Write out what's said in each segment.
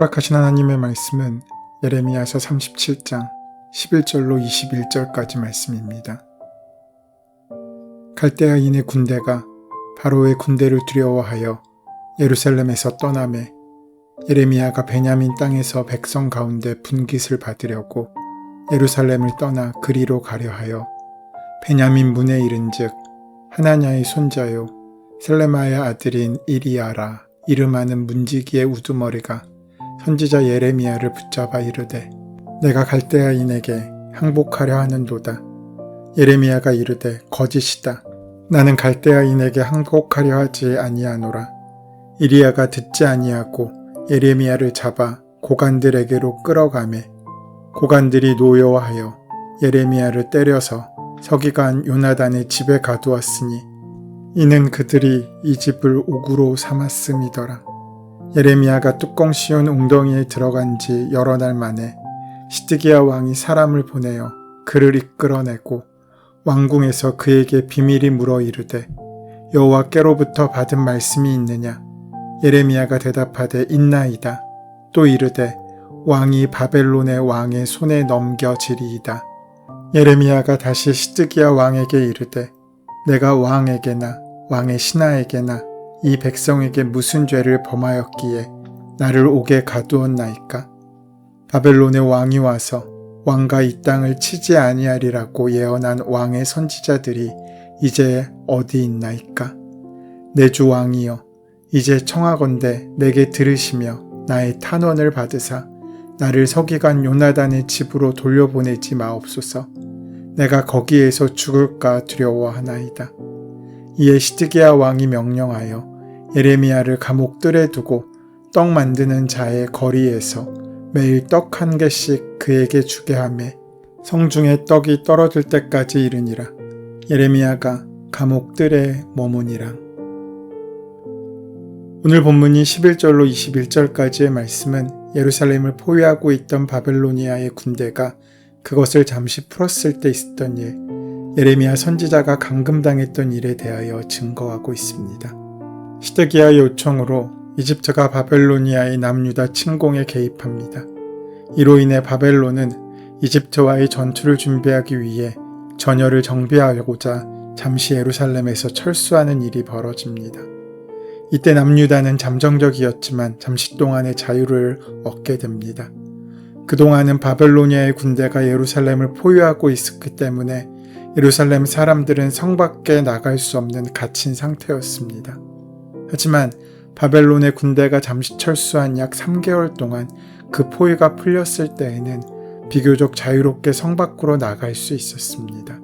허락하신 하나님의 말씀은 예레미야서 37장 11절로 21절까지 말씀입니다. 갈대아인의 군대가 바로의 군대를 두려워하여 예루살렘에서 떠남에 예레미야가 베냐민 땅에서 백성 가운데 분깃을 받으려고 예루살렘을 떠나 그리로 가려 하여 베냐민 문에 이른즉 하나냐의 손자요 셀레마의 아들인 이리야라 이름하는 문지기의 우두머리가 선지자 예레미야를 붙잡아 이르되 내가 갈대아인에게 항복하려 하는도다. 예레미야가 이르되 거짓이다. 나는 갈대아인에게 항복하려 하지 아니하노라. 이리야가 듣지 아니하고 예레미야를 잡아 고관들에게로 끌어가매 고관들이 노여워하여 예레미야를 때려서 서기관 요나단의 집에 가두었으니 이는 그들이 이 집을 옥으로 삼았음이더라. 예레미야가 뚜껑 씌운 웅덩이에 들어간 지 여러 날 만에 시드기야 왕이 사람을 보내어 그를 이끌어내고 왕궁에서 그에게 비밀이 물어 이르되 여호와께로부터 받은 말씀이 있느냐 예레미야가 대답하되 있나이다 또 이르되 왕이 바벨론의 왕의 손에 넘겨지리이다 예레미야가 다시 시드기야 왕에게 이르되 내가 왕에게나 왕의 신하에게나 이 백성에게 무슨 죄를 범하였기에 나를 옥에 가두었나이까? 바벨론의 왕이 와서 왕과 이 땅을 치지 아니하리라고 예언한 왕의 선지자들이 이제 어디 있나이까? 내 주 왕이여, 이제 청하건대 내게 들으시며 나의 탄원을 받으사 나를 서기관 요나단의 집으로 돌려보내지 마옵소서. 내가 거기에서 죽을까 두려워하나이다. 이에 시드기야 왕이 명령하여 예레미야를 감옥들에 두고 떡 만드는 자의 거리에서 매일 떡 한 개씩 그에게 주게 하매 성중에 떡이 떨어질 때까지 이르니라. 예레미야가 감옥들에 머무니라. 오늘 본문이 11절로 21절까지의 말씀은 예루살렘을 포위하고 있던 바벨로니아의 군대가 그것을 잠시 풀었을 때 있었던 일, 예레미야 선지자가 감금당했던 일에 대하여 증거하고 있습니다. 시드기야의 요청으로 이집트가 바벨로니아의 남유다 침공에 개입합니다. 이로 인해 바벨론은 이집트와의 전투를 준비하기 위해 전열을 정비하고자 잠시 예루살렘에서 철수하는 일이 벌어집니다. 이때 남유다는 잠정적이었지만 잠시 동안의 자유를 얻게 됩니다. 그동안은 바벨로니아의 군대가 예루살렘을 포위하고 있었기 때문에 예루살렘 사람들은 성 밖에 나갈 수 없는 갇힌 상태였습니다. 하지만 바벨론의 군대가 잠시 철수한 약 3개월 동안 그 포위가 풀렸을 때에는 비교적 자유롭게 성 밖으로 나갈 수 있었습니다.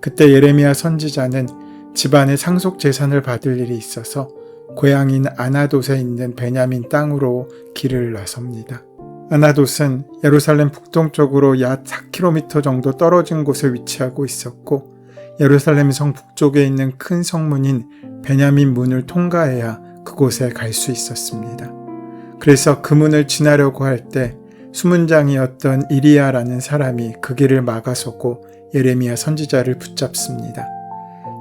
그때 예레미야 선지자는 집안의 상속 재산을 받을 일이 있어서 고향인 아나돗에 있는 베냐민 땅으로 길을 나섭니다. 아나돗은 예루살렘 북동쪽으로 약 4km 정도 떨어진 곳에 위치하고 있었고 예루살렘 성 북쪽에 있는 큰 성문인 베냐민 문을 통과해야 그곳에 갈 수 있었습니다. 그래서 그 문을 지나려고 할 때 수문장이었던 이리야라는 사람이 그 길을 막아서고 예레미야 선지자를 붙잡습니다.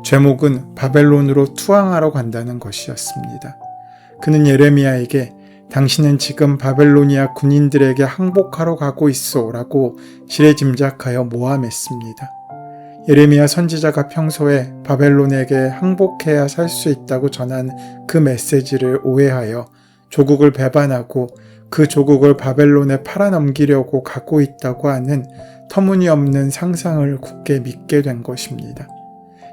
제목은 바벨론으로 투항하러 간다는 것이었습니다. 그는 예레미야에게 당신은 지금 바벨로니아 군인들에게 항복하러 가고 있어 라고 지레짐작하여 모함했습니다. 예레미야 선지자가 평소에 바벨론에게 항복해야 살 수 있다고 전한 그 메시지를 오해하여 조국을 배반하고 그 조국을 바벨론에 팔아넘기려고 갖고 있다고 하는 터무니없는 상상을 굳게 믿게 된 것입니다.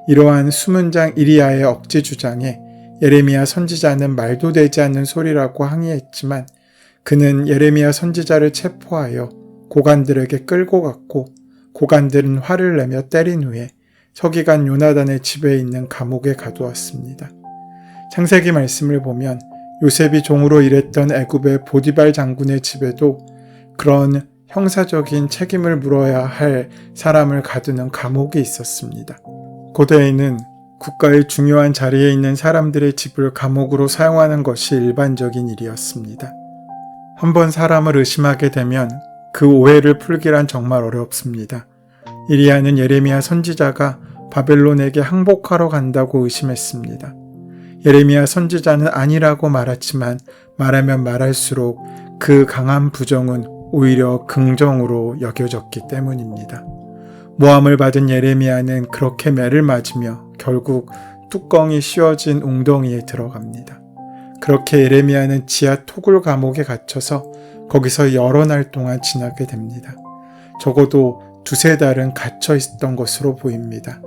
이러한 수문장 이리야의 억지 주장에 예레미야 선지자는 말도 되지 않는 소리라고 항의했지만 그는 예레미야 선지자를 체포하여 고관들에게 끌고 갔고 고관들은 화를 내며 때린 후에 서기관 요나단의 집에 있는 감옥에 가두었습니다. 창세기 말씀을 보면 요셉이 종으로 일했던 애굽의 보디발 장군의 집에도 그런 형사적인 책임을 물어야 할 사람을 가두는 감옥이 있었습니다. 고대에는 국가의 중요한 자리에 있는 사람들의 집을 감옥으로 사용하는 것이 일반적인 일이었습니다. 한번 사람을 의심하게 되면 그 오해를 풀기란 정말 어렵습니다. 이리야는 예레미야 선지자가 바벨론에게 항복하러 간다고 의심했습니다. 예레미야 선지자는 아니라고 말했지만 말하면 말할수록 그 강한 부정은 오히려 긍정으로 여겨졌기 때문입니다. 모함을 받은 예레미야는 그렇게 매를 맞으며 결국 뚜껑이 씌워진 웅덩이에 들어갑니다. 그렇게 예레미야는 지하 토굴 감옥에 갇혀서 거기서 여러 날 동안 지나게 됩니다. 적어도 두세 달은 갇혀 있었던 것으로 보입니다.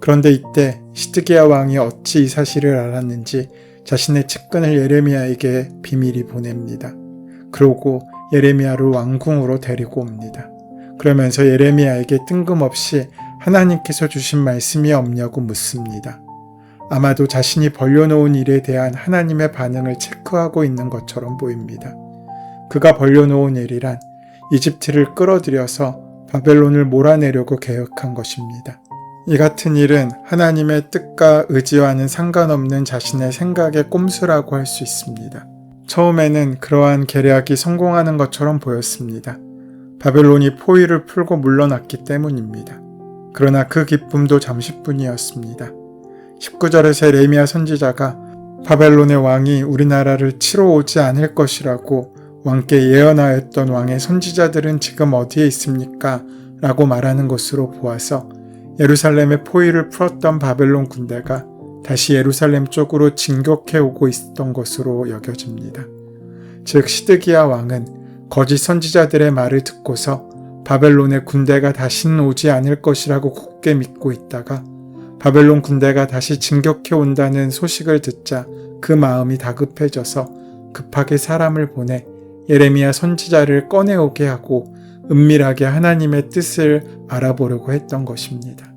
그런데 이때 시드기야 왕이 어찌 이 사실을 알았는지 자신의 측근을 예레미야에게 비밀히 보냅니다. 그러고 예레미야를 왕궁으로 데리고 옵니다. 그러면서 예레미야에게 뜬금없이 하나님께서 주신 말씀이 없냐고 묻습니다. 아마도 자신이 벌려놓은 일에 대한 하나님의 반응을 체크하고 있는 것처럼 보입니다. 그가 벌려놓은 일이란 이집트를 끌어들여서 바벨론을 몰아내려고 계획한 것입니다. 이 같은 일은 하나님의 뜻과 의지와는 상관없는 자신의 생각의 꼼수라고 할 수 있습니다. 처음에는 그러한 계략이 성공하는 것처럼 보였습니다. 바벨론이 포위를 풀고 물러났기 때문입니다. 그러나 그 기쁨도 잠시뿐이었습니다. 19절에서 레미야 선지자가 바벨론의 왕이 우리나라를 치러 오지 않을 것이라고 왕께 예언하였던 왕의 선지자들은 지금 어디에 있습니까? 라고 말하는 것으로 보아서 예루살렘의 포위를 풀었던 바벨론 군대가 다시 예루살렘 쪽으로 진격해 오고 있었던 것으로 여겨집니다. 즉 시드기야 왕은 거짓 선지자들의 말을 듣고서 바벨론의 군대가 다시는 오지 않을 것이라고 굳게 믿고 있다가 바벨론 군대가 다시 진격해 온다는 소식을 듣자 그 마음이 다급해져서 급하게 사람을 보내 예레미야 선지자를 꺼내오게 하고 은밀하게 하나님의 뜻을 알아보려고 했던 것입니다.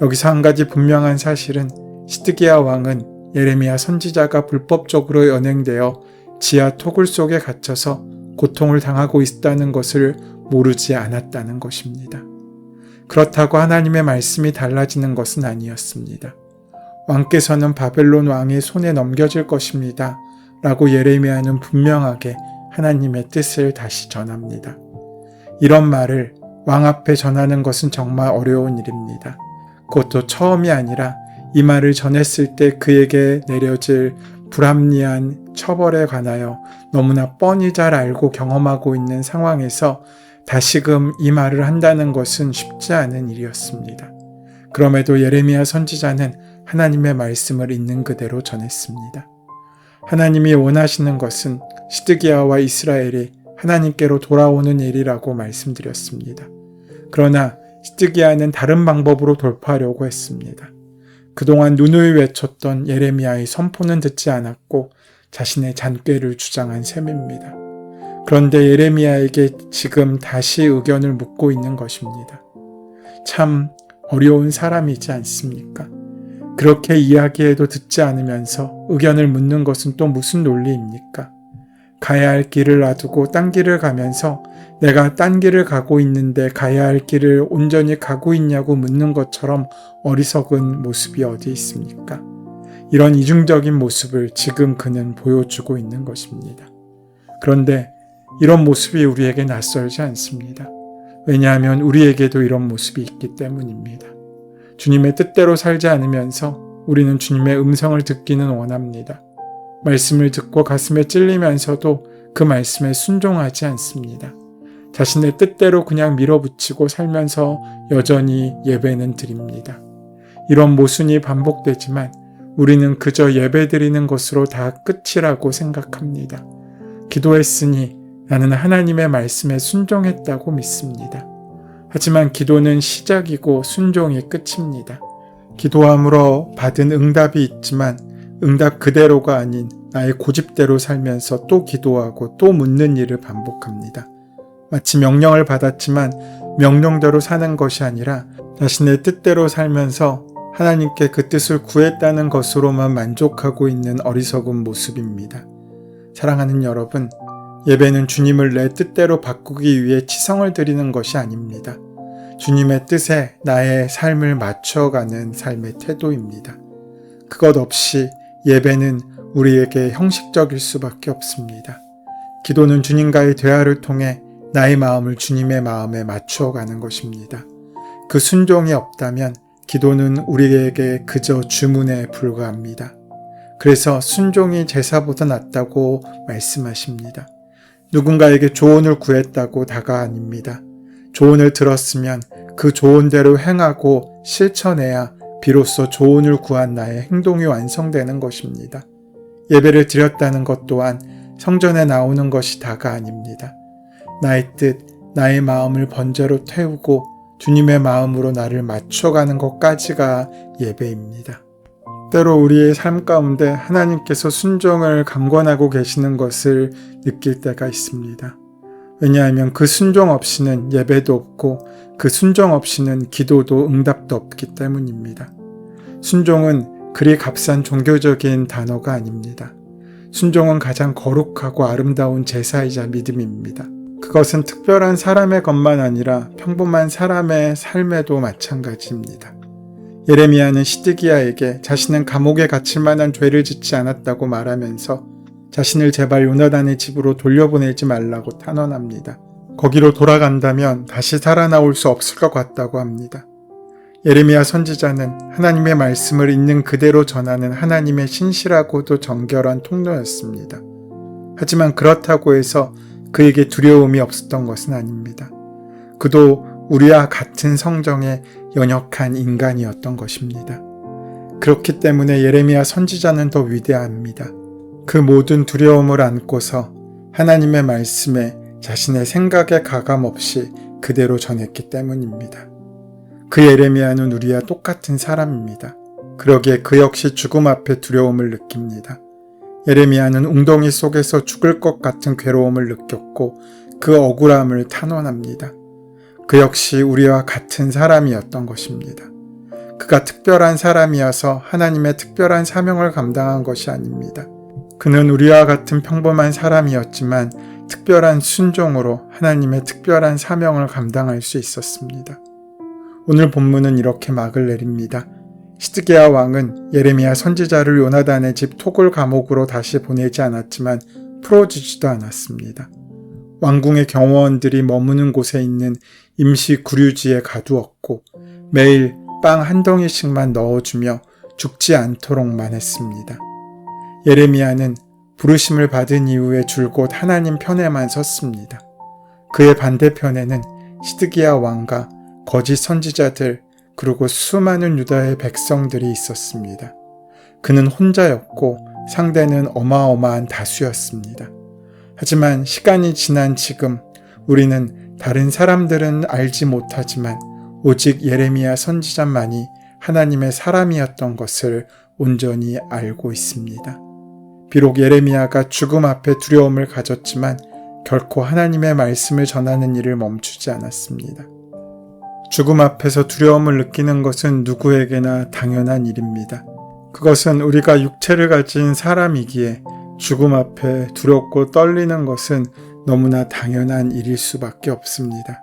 여기서 한 가지 분명한 사실은 시드기야 왕은 예레미야 선지자가 불법적으로 연행되어 지하 토굴 속에 갇혀서 고통을 당하고 있다는 것을 모르지 않았다는 것입니다. 그렇다고 하나님의 말씀이 달라지는 것은 아니었습니다. 왕께서는 바벨론 왕의 손에 넘겨질 것입니다. 라고 예레미야는 분명하게 하나님의 뜻을 다시 전합니다. 이런 말을 왕 앞에 전하는 것은 정말 어려운 일입니다. 그것도 처음이 아니라 이 말을 전했을 때 그에게 내려질 불합리한 처벌에 관하여 너무나 뻔히 잘 알고 경험하고 있는 상황에서 다시금 이 말을 한다는 것은 쉽지 않은 일이었습니다. 그럼에도 예레미야 선지자는 하나님의 말씀을 있는 그대로 전했습니다. 하나님이 원하시는 것은 시드기야와 이스라엘이 하나님께로 돌아오는 일이라고 말씀드렸습니다. 그러나 시드기야는 다른 방법으로 돌파하려고 했습니다. 그동안 누누이 외쳤던 예레미야의 선포는 듣지 않았고 자신의 잔꾀를 주장한 셈입니다. 그런데 예레미야에게 지금 다시 의견을 묻고 있는 것입니다. 참 어려운 사람이지 않습니까? 그렇게 이야기해도 듣지 않으면서 의견을 묻는 것은 또 무슨 논리입니까? 가야 할 길을 놔두고 딴 길을 가면서 내가 딴 길을 가고 있는데 가야 할 길을 온전히 가고 있냐고 묻는 것처럼 어리석은 모습이 어디 있습니까? 이런 이중적인 모습을 지금 그는 보여주고 있는 것입니다. 그런데 이런 모습이 우리에게 낯설지 않습니다. 왜냐하면 우리에게도 이런 모습이 있기 때문입니다. 주님의 뜻대로 살지 않으면서 우리는 주님의 음성을 듣기는 원합니다. 말씀을 듣고 가슴에 찔리면서도 그 말씀에 순종하지 않습니다. 자신의 뜻대로 그냥 밀어붙이고 살면서 여전히 예배는 드립니다. 이런 모순이 반복되지만 우리는 그저 예배 드리는 것으로 다 끝이라고 생각합니다. 기도했으니 나는 하나님의 말씀에 순종했다고 믿습니다. 하지만 기도는 시작이고 순종이 끝입니다. 기도함으로 받은 응답이 있지만 응답 그대로가 아닌 나의 고집대로 살면서 또 기도하고 또 묻는 일을 반복합니다. 마치 명령을 받았지만 명령대로 사는 것이 아니라 자신의 뜻대로 살면서 하나님께 그 뜻을 구했다는 것으로만 만족하고 있는 어리석은 모습입니다. 사랑하는 여러분, 예배는 주님을 내 뜻대로 바꾸기 위해 치성을 드리는 것이 아닙니다. 주님의 뜻에 나의 삶을 맞춰가는 삶의 태도입니다. 그것 없이 예배는 우리에게 형식적일 수밖에 없습니다. 기도는 주님과의 대화를 통해 나의 마음을 주님의 마음에 맞추어 가는 것입니다. 그 순종이 없다면 기도는 우리에게 그저 주문에 불과합니다. 그래서 순종이 제사보다 낫다고 말씀하십니다. 누군가에게 조언을 구했다고 다가 아닙니다. 조언을 들었으면 그 조언대로 행하고 실천해야 비로소 조언을 구한 나의 행동이 완성되는 것입니다. 예배를 드렸다는 것 또한 성전에 나오는 것이 다가 아닙니다. 나의 뜻, 나의 마음을 번제로 태우고 주님의 마음으로 나를 맞춰가는 것까지가 예배입니다. 때로 우리의 삶 가운데 하나님께서 순종을 강권하고 계시는 것을 느낄 때가 있습니다. 왜냐하면 그 순종 없이는 예배도 없고 그 순종 없이는 기도도 응답도 없기 때문입니다. 순종은 그리 값싼 종교적인 단어가 아닙니다. 순종은 가장 거룩하고 아름다운 제사이자 믿음입니다. 그것은 특별한 사람의 것만 아니라 평범한 사람의 삶에도 마찬가지입니다. 예레미야는 시드기야에게 자신은 감옥에 갇힐 만한 죄를 짓지 않았다고 말하면서 자신을 제발 요나단의 집으로 돌려보내지 말라고 탄원합니다. 거기로 돌아간다면 다시 살아나올 수 없을 것 같다고 합니다. 예레미야 선지자는 하나님의 말씀을 있는 그대로 전하는 하나님의 신실하고도 정결한 통로였습니다. 하지만 그렇다고 해서 그에게 두려움이 없었던 것은 아닙니다. 그도 우리와 같은 성정에 연약한 인간이었던 것입니다. 그렇기 때문에 예레미야 선지자는 더 위대합니다. 그 모든 두려움을 안고서 하나님의 말씀에 자신의 생각에 가감 없이 그대로 전했기 때문입니다. 그 예레미야는 우리와 똑같은 사람입니다. 그러기에 그 역시 죽음 앞에 두려움을 느낍니다. 예레미야는 웅덩이 속에서 죽을 것 같은 괴로움을 느꼈고 그 억울함을 탄원합니다. 그 역시 우리와 같은 사람이었던 것입니다. 그가 특별한 사람이어서 하나님의 특별한 사명을 감당한 것이 아닙니다. 그는 우리와 같은 평범한 사람이었지만 특별한 순종으로 하나님의 특별한 사명을 감당할 수 있었습니다. 오늘 본문은 이렇게 막을 내립니다. 시드게야 왕은 예레미야 선지자를 요나단의 집 토굴 감옥으로 다시 보내지 않았지만 풀어주지도 않았습니다. 왕궁의 경호원들이 머무는 곳에 있는 임시 구류지에 가두었고 매일 빵 한 덩이씩만 넣어주며 죽지 않도록만 했습니다. 예레미야는 부르심을 받은 이후에 줄곧 하나님 편에만 섰습니다. 그의 반대편에는 시드기야 왕과 거짓 선지자들 그리고 수많은 유다의 백성들이 있었습니다. 그는 혼자였고 상대는 어마어마한 다수였습니다. 하지만 시간이 지난 지금 우리는 다른 사람들은 알지 못하지만 오직 예레미야 선지자만이 하나님의 사람이었던 것을 온전히 알고 있습니다. 비록 예레미야가 죽음 앞에 두려움을 가졌지만 결코 하나님의 말씀을 전하는 일을 멈추지 않았습니다. 죽음 앞에서 두려움을 느끼는 것은 누구에게나 당연한 일입니다. 그것은 우리가 육체를 가진 사람이기에 죽음 앞에 두렵고 떨리는 것은 너무나 당연한 일일 수밖에 없습니다.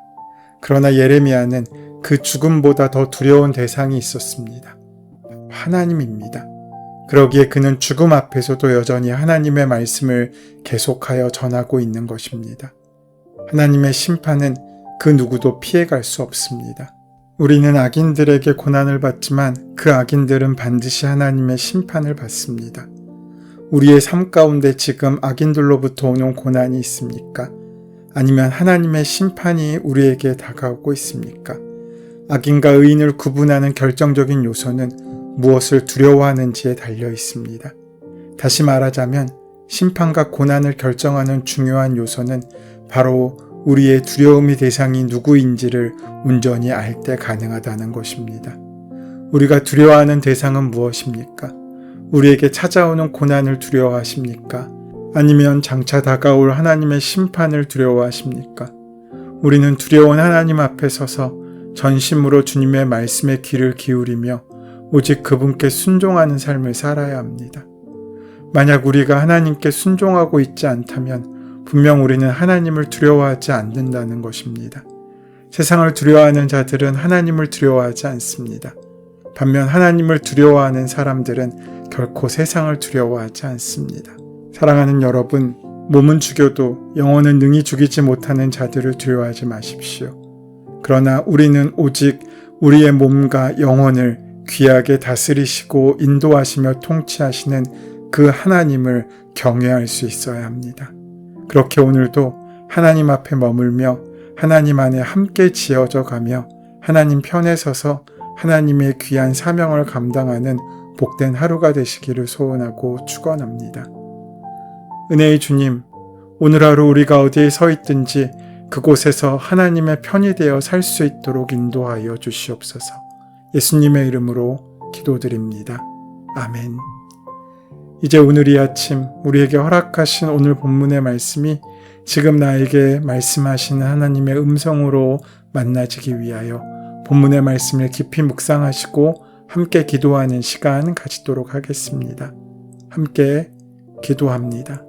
그러나 예레미야는 그 죽음보다 더 두려운 대상이 있었습니다. 하나님입니다. 그러기에 그는 죽음 앞에서도 여전히 하나님의 말씀을 계속하여 전하고 있는 것입니다. 하나님의 심판은 그 누구도 피해갈 수 없습니다. 우리는 악인들에게 고난을 받지만 그 악인들은 반드시 하나님의 심판을 받습니다. 우리의 삶 가운데 지금 악인들로부터 오는 고난이 있습니까? 아니면 하나님의 심판이 우리에게 다가오고 있습니까? 악인과 의인을 구분하는 결정적인 요소는 무엇을 두려워하는지에 달려 있습니다. 다시 말하자면 심판과 고난을 결정하는 중요한 요소는 바로 우리의 두려움의 대상이 누구인지를 온전히 알 때 가능하다는 것입니다. 우리가 두려워하는 대상은 무엇입니까? 우리에게 찾아오는 고난을 두려워하십니까? 아니면 장차 다가올 하나님의 심판을 두려워하십니까? 우리는 두려운 하나님 앞에 서서 전심으로 주님의 말씀에 귀를 기울이며 오직 그분께 순종하는 삶을 살아야 합니다. 만약 우리가 하나님께 순종하고 있지 않다면 분명 우리는 하나님을 두려워하지 않는다는 것입니다. 세상을 두려워하는 자들은 하나님을 두려워하지 않습니다. 반면 하나님을 두려워하는 사람들은 결코 세상을 두려워하지 않습니다. 사랑하는 여러분, 몸은 죽여도 영혼은 능히 죽이지 못하는 자들을 두려워하지 마십시오. 그러나 우리는 오직 우리의 몸과 영혼을 귀하게 다스리시고 인도하시며 통치하시는 그 하나님을 경외할 수 있어야 합니다. 그렇게 오늘도 하나님 앞에 머물며 하나님 안에 함께 지어져 가며 하나님 편에 서서 하나님의 귀한 사명을 감당하는 복된 하루가 되시기를 소원하고 축원합니다. 은혜의 주님, 오늘 하루 우리가 어디에 서 있든지 그곳에서 하나님의 편이 되어 살 수 있도록 인도하여 주시옵소서. 예수님의 이름으로 기도드립니다. 아멘. 이제 오늘 이 아침 우리에게 허락하신 오늘 본문의 말씀이 지금 나에게 말씀하시는 하나님의 음성으로 만나지기 위하여 본문의 말씀을 깊이 묵상하시고 함께 기도하는 시간 가지도록 하겠습니다. 함께 기도합니다.